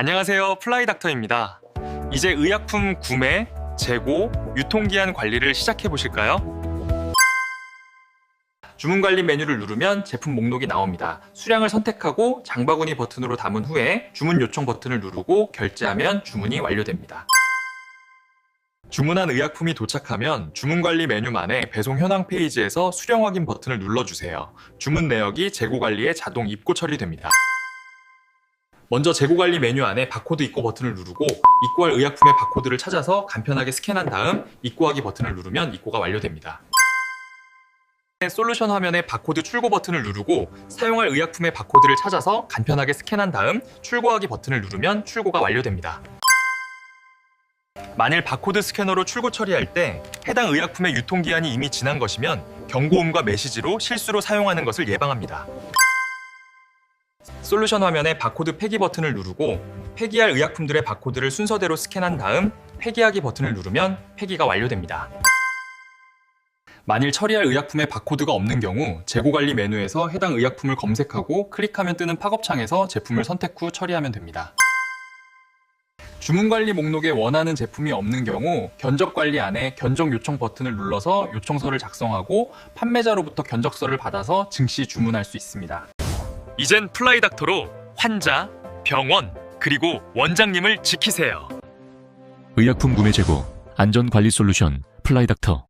안녕하세요. 플라이 닥터입니다. 이제 의약품 구매, 재고, 유통기한 관리를 시작해 보실까요? 주문 관리 메뉴를 누르면 제품 목록이 나옵니다. 수량을 선택하고 장바구니 버튼으로 담은 후에 주문 요청 버튼을 누르고 결제하면 주문이 완료됩니다. 주문한 의약품이 도착하면 주문 관리 메뉴만의 배송 현황 페이지에서 수량 확인 버튼을 눌러주세요. 주문 내역이 재고 관리에 자동 입고 처리됩니다. 먼저 재고 관리 메뉴 안에 바코드 입고 버튼을 누르고 입고할 의약품의 바코드를 찾아서 간편하게 스캔한 다음 입고하기 버튼을 누르면 입고가 완료됩니다. 솔루션 화면에 바코드 출고 버튼을 누르고 사용할 의약품의 바코드를 찾아서 간편하게 스캔한 다음 출고하기 버튼을 누르면 출고가 완료됩니다. 만일 바코드 스캐너로 출고 처리할 때 해당 의약품의 유통기한이 이미 지난 것이면 경고음과 메시지로 실수로 사용하는 것을 예방합니다. 솔루션 화면에 바코드 폐기 버튼을 누르고 폐기할 의약품들의 바코드를 순서대로 스캔한 다음 폐기하기 버튼을 누르면 폐기가 완료됩니다. 만일 처리할 의약품의 바코드가 없는 경우 재고 관리 메뉴에서 해당 의약품을 검색하고 클릭하면 뜨는 팝업창에서 제품을 선택 후 처리하면 됩니다. 주문 관리 목록에 원하는 제품이 없는 경우 견적 관리 안에 견적 요청 버튼을 눌러서 요청서를 작성하고 판매자로부터 견적서를 받아서 증시 주문할 수 있습니다. 이젠 플라이 닥터로 환자, 병원, 그리고 원장님을 지키세요. 의약품 구매 재고 안전 관리 솔루션 플라이닥터